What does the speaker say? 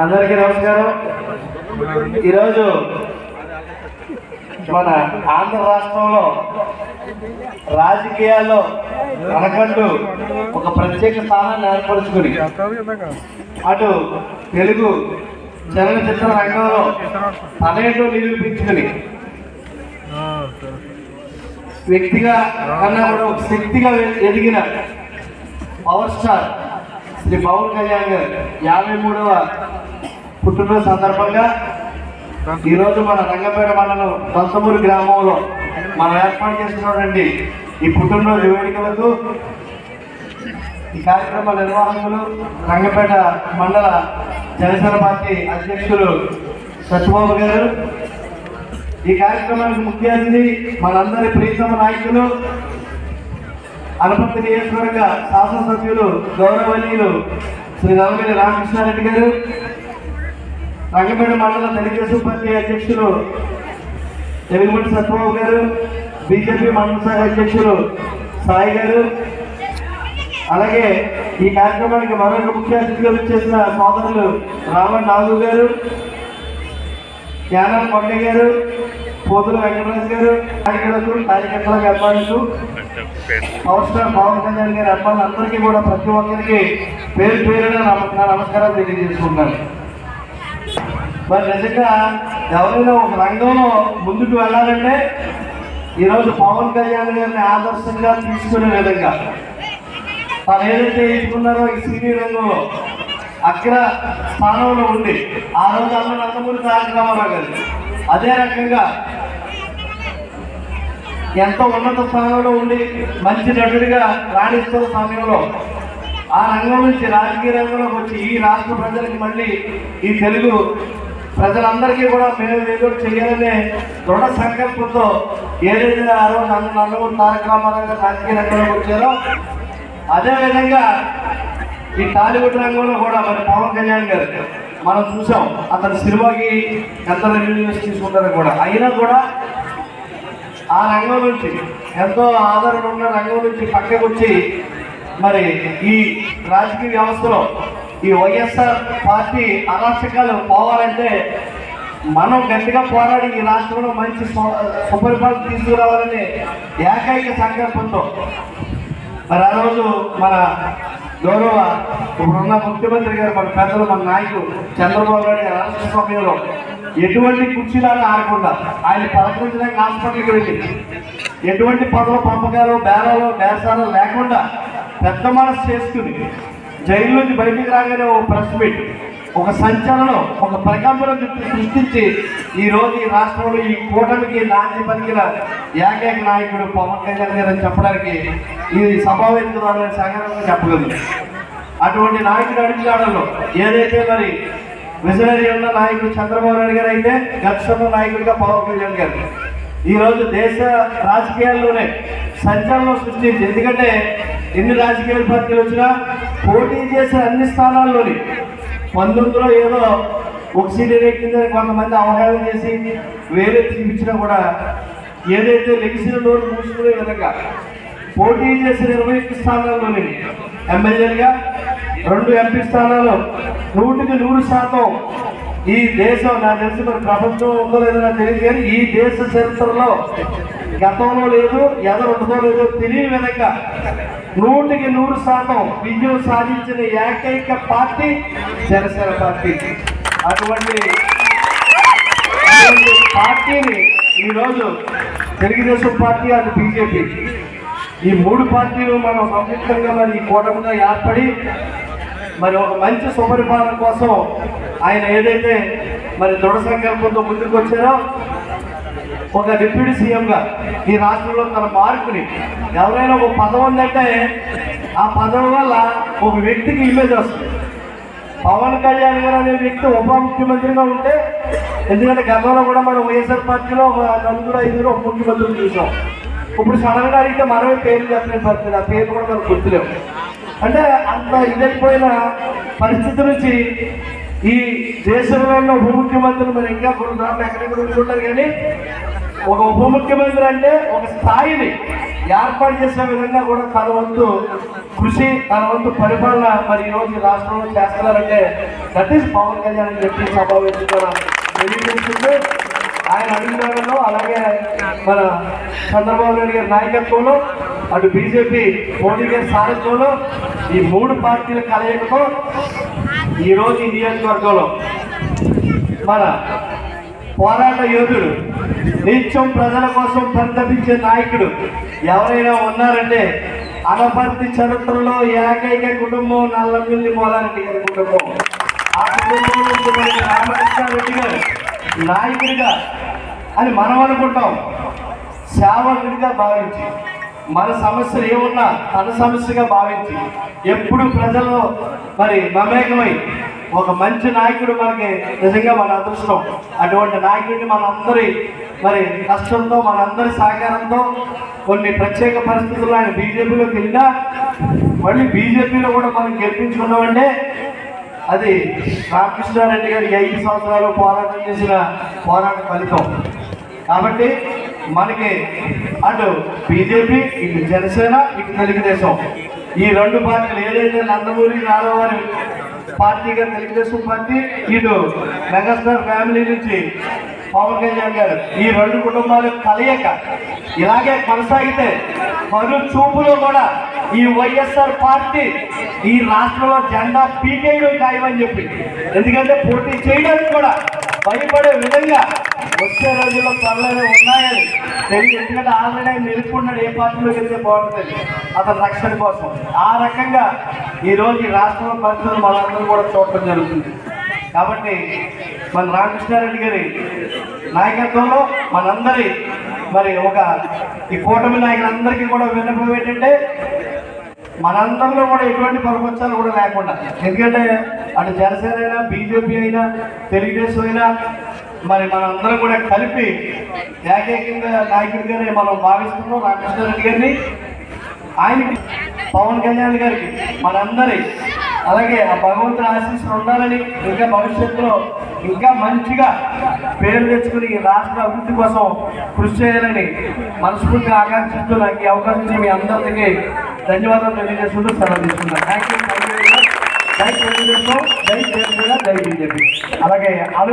అందరికీ నమస్కారం. ఈరోజు మన ఆంధ్ర రాష్ట్రంలో రాజకీయాల్లో మనకంటూ ఒక ప్రత్యేక స్థానాన్ని ఏర్పరచుకుని అటు తెలుగు చలనచిత్ర రంగంలో తనేటో నిరూపించుకుని వ్యక్తిగా కన్నా కూడా ఒక శక్తిగా ఎదిగిన పవర్ స్టార్ శ్రీ పవన్ కళ్యాణ్ గారు యాభై మూడవ పుట్టినరోజు సందర్భంగా ఈరోజు మన రంగపేట మండలం దొంతమూరు గ్రామంలో మనం ఏర్పాటు చేస్తున్నటువంటి ఈ పుట్టినరోజు వేడుకలకు ఈ కార్యక్రమ నిర్వాహకులు రంగపేట మండల జనసేన పార్టీ అధ్యక్షులు సత్యబాబు గారు. ఈ కార్యక్రమానికి ముఖ్య అతిథి మనందరి ప్రీతమ నాయకులు అనుమతి నియోజకవర్గ శాసనసభ్యులు గౌరవనీయులు శ్రీ నల్లమిల్లి రామకృష్ణారెడ్డి గారు. రంగపేట మండల తెలుగుదేశం పార్టీ అధ్యక్షులు తెలుగుమటి సత్యబాబు గారు బీజేపీ మండల శాఖ అధ్యక్షులు సాయి గారు. అలాగే ఈ కార్యక్రమానికి మరొక ముఖ్య అతిథిగా వచ్చేసిన సోదరులు రావణ్ నాగు గారు యానం కొండ గారు పోతుల వెంకటరాజు గారు కార్యకర్తలు కార్యకర్తలకు అబ్బాయిలు పవర్ స్టార్ పవన్ కళ్యాణ్ గారి అబ్బాయిలు అందరికీ కూడా ప్రతి ఒక్కరికి పేరు పేరున నమస్కారాలు నమస్కారం తెలియజేసుకుంటాను మరి నిజంగా ఎవరైనా ఒక రంగంలో ముందుకు వెళ్ళాలంటే ఈరోజు పవన్ కళ్యాణ్ గారిని ఆదర్శంగా తీసుకునే విధంగా తను ఏదైతే ఎంచుకున్నారో ఈ సినీ రంగంలో అగ్ర స్థానంలో ఉండి ఆ రోజు అన్న నందమూరి తారక రామారావు గారు అదే రకంగా ఎంతో ఉన్నత స్థానంలో ఉండి మంచి నటుడిగా రాణిస్తున్న సమయంలో ఆ రంగం నుంచి రాజకీయ రంగంలోకి వచ్చి ఈ రాష్ట్ర ప్రజలకి మళ్ళీ ఈ తెలుగు ప్రజలందరికీ కూడా మేము ఏదో చేయాలనే దృఢ సంకల్పంతో ఏదైతే ఆ రోజు నన్ను నలుగురు తారక రామారావు గారు రాజకీయ రంగంలోకి వచ్చారో. అదేవిధంగా ఈ టాలీవుడ్ రంగంలో కూడా మరి పవన్ కళ్యాణ్ గారు మనం చూసాం అతని సినిమాకి ఎంత రెవెన్యూస్ తీసుకుంటారో కూడా. అయినా కూడా ఆ రంగం నుంచి ఎంతో ఆదరణ ఉన్న రంగం నుంచి పక్కకు వచ్చి మరి ఈ రాజకీయ వ్యవస్థలో ఈ వైఎస్ఆర్ పార్టీ అరాచకాలు పోవాలంటే మనం గట్టిగా పోరాడి ఈ రాష్ట్రంలో మంచి సుపరిపాలన తీసుకురావాలని ఏకైక సంకల్పంతో. మరి ఆ రోజు మన గౌరవ ఇప్పుడున్న ముఖ్యమంత్రి గారు మన పెద్దలు మన నాయకుడు చంద్రబాబు నాయుడు గారు రాష్ట్ర సమయంలో ఎటువంటి కుర్చీలాగా ఆడకుండా ఆయన పలకరించడానికి హాస్పిటల్కి వెళ్ళి ఎటువంటి పదవుల పంపకాలు బేరాలు బేసాలు లేకుండా పెద్ద మనసు చేసుకుని జైలు నుంచి బయటికి రాగానే ఒక ప్రెస్ మీట్ ఒక సంచలనం ఒక ప్రకంపనం చుట్టూ సృష్టించి ఈ రోజు ఈ రాష్ట్రంలో ఈ కూటమికి నాంది పలికిన ఏకైక నాయకుడు పవన్ కళ్యాణ్ గారు అని చెప్పడానికి ఈ సభావేదికరాలని సంఘటనగా చెప్పగలదు అటువంటి నాయకుడు అడుగుజాడల్లో ఏదైతే మరి విజనరీ ఉన్న నాయకుడు చంద్రబాబు నాయుడు గారు అయితే గతంలో నాయకుడిగా పవన్ కళ్యాణ్ గారు. ఈరోజు దేశ రాజకీయాల్లోనే సంచలనం సృష్టించి ఎందుకంటే ఎన్ని రాజకీయ పార్టీలు వచ్చినా పోటీ చేసే అన్ని స్థానాల్లోని పంతొమ్మిదిలో ఏదో ఒక సీట్ ఎక్కిందని కొంతమంది అవహేళన చేసి వేరే చూపించినా కూడా ఏదైతే లెగిసిన నోరు మూసుకునే విధంగా పోటీ చేసిన ఇరవై ఒక్క స్థానాల్లోని ఎమ్మెల్యేలుగా రెండు ఎంపీ స్థానాలు నూటికి నూరు శాతం ఈ దేశం నా తెలిసి మరి ప్రపంచం ఉందో లేదో నాకు తెలియదు కానీ ఈ దేశ చరిత్రలో గతంలో లేదు ఎదరు ఉంటుందో లేదో తెలియని విధంగా నూటికి నూరు శాతం విజయం సాధించిన ఏకైక పార్టీ జనసేన పార్టీ. అటువంటి పార్టీని ఈరోజు తెలుగుదేశం పార్టీ అది బీజేపీ. ఈ మూడు పార్టీలు మనం సంయుక్తంగా మరి ఈ కూటమిగా ఏర్పడి మరి ఒక మంచి సుపరిపాలన కోసం ఆయన ఏదైతే మరి దృఢ సంకల్పంతో ముందుకు వచ్చారో ఒక డిప్యూటీ సీఎంగా ఈ రాష్ట్రంలో తన మార్పుని ఎవరైనా ఒక పదవి ఉందంటే ఆ పదవి వల్ల ఒక వ్యక్తికి ఇమేజ్ వస్తుంది. పవన్ కళ్యాణ్ గారు అనే వ్యక్తి ఉప ముఖ్యమంత్రిగా ఉంటే ఎందుకంటే గతంలో కూడా మనం వైఎస్ఆర్ పార్టీలో ఒక నలుగురు ఐదుగురు ఉప ముఖ్యమంత్రులు చూసాం. ఇప్పుడు సడన్గా అడిగితే మనమే పేరు చెప్పలేని పరిస్థితి. ఆ పేరు కూడా మనకు గుర్తులేవు. అంటే అంత ఇదైపోయిన పరిస్థితి నుంచి ఈ దేశంలో ఉన్న ఉప ముఖ్యమంత్రులు మరి ఇంకా కొన్ని సార్లు ఎక్కడెక్కడ ఉంటుంటారు కానీ ఒక ఉప ముఖ్యమంత్రి అంటే ఒక స్థాయిని ఏర్పాటు చేసిన విధంగా కూడా తన వంతు కృషి తన వంతు పరిపాలన మరి ఈ రోజు రాష్ట్రంలో చేస్తున్నారంటే దట్ ఈస్ పవన్ కళ్యాణ్ అని చెప్పి సమావేశంగా తెలియజేస్తుంది. ఆయన అధికారంలో అలాగే మన చంద్రబాబు నాయుడు గారి నాయకత్వంలో అటు బీజేపీ మోడీ గారి సారథ్యంలో ఈ మూడు పార్టీల కలయికతో ఈ రోజు ఈ నియోజకవర్గంలో మన పోరాట యోధుడు నిత్యం ప్రజల కోసం పరితపించే నాయకుడు ఎవరైనా ఉన్నారంటే అనపర్తి చరిత్రలో ఏకైక కుటుంబం నల్లమిల్లి మోదారెడ్డి గారి కుటుంబం. ఆ కుటుంబం నుంచి మనకి రామకృష్ణారెడ్డి గారు నాయకుడిగా అని మనం అనుకుంటాం. సేవకుడిగా భావించి మన సమస్యలు ఏమున్నా తన సమస్యగా భావించి ఎప్పుడు ప్రజలు మరి మమేకమై ఒక మంచి నాయకుడు మనకి నిజంగా మన అదృష్టం. అటువంటి నాయకుడిని మనందరి మరి కష్టంతో మనందరి సహకారంతో కొన్ని ప్రత్యేక పరిస్థితుల్లో ఆయన బీజేపీలోకి వెళ్ళినా మళ్ళీ బీజేపీలో కూడా మనం గెలిపించుకున్నామంటే అది రామకృష్ణారెడ్డి గారి ఐదు సంవత్సరాలు పోరాటం చేసిన పోరాట ఫలితం. కాబట్టి మనకి అటు బీజేపీ ఇటు జనసేన ఇటు తెలుగుదేశం. ఈ రెండు పార్టీలు ఏదైతే నందమూరి నారావారి పార్టీగా తెలుగుదేశం పార్టీ ఇటు మెగాస్టార్ ఫ్యామిలీ నుంచి పవన్ కళ్యాణ్ గారు ఈ రెండు కుటుంబాలు కలయిక ఇలాగే కొనసాగితే మరు చూపులో కూడా ఈ వైఎస్ఆర్ పార్టీ ఈ రాష్ట్రంలో జెండా పీకేయడం ఖాయమని చెప్పి ఎందుకంటే పోటీ చేయడానికి కూడా భయపడే విధంగా వచ్చే రోజుల్లో త్వరలోనే ఉన్నాయని తెలియదు. ఎందుకంటే ఆల్రెడీ ఆయన నిలుపుకున్నాడు ఏ పార్టీలోకి వెళ్తే బాగుంటుంది. అతని రక్షణ కోసం. ఆ రకంగా ఈ రోజు ఈ రాష్ట్రంలో పరిస్థితులు మనందరం కూడా చూడటం జరుగుతుంది. కాబట్టి మన రామకృష్ణారెడ్డి గారి నాయకత్వంలో మనందరి మరి ఒక ఈ కూటమి నాయకులందరికీ కూడా విన్నపం ఏంటంటే మనందరిలో కూడా ఎటువంటి పరపక్షాలు కూడా లేకుండా ఎందుకంటే అటు జనసేన అయినా బీజేపీ అయినా తెలుగుదేశం అయినా మరి మనందరం కూడా కలిపి ఏకైకంగా నాయకుడిగానే మనం భావిస్తున్నాం రామకృష్ణారెడ్డి గారిని. ఆయనకి పవన్ కళ్యాణ్ గారికి మనందరి అలాగే ఆ భగవంతుని ఆశీస్సులు ఉండాలని ఇంకా భవిష్యత్తులో ఇంకా మంచిగా పేరు తెచ్చుకుని రాష్ట్ర అభివృద్ధి కోసం కృషి చేయాలని మనస్ఫూర్తిగా ఆకాంక్షిస్తూ నాకు ఈ అవకాశం ఇచ్చిన మీ అందరికీ ధన్యవాదాలు తెలియజేస్తుంటూ సెలవు తీసుకున్నాను థ్యాంక్ యూ థ్యాంక్ యూ జై తెలుగుదేశం జై జై బీజేపీ అలాగే అను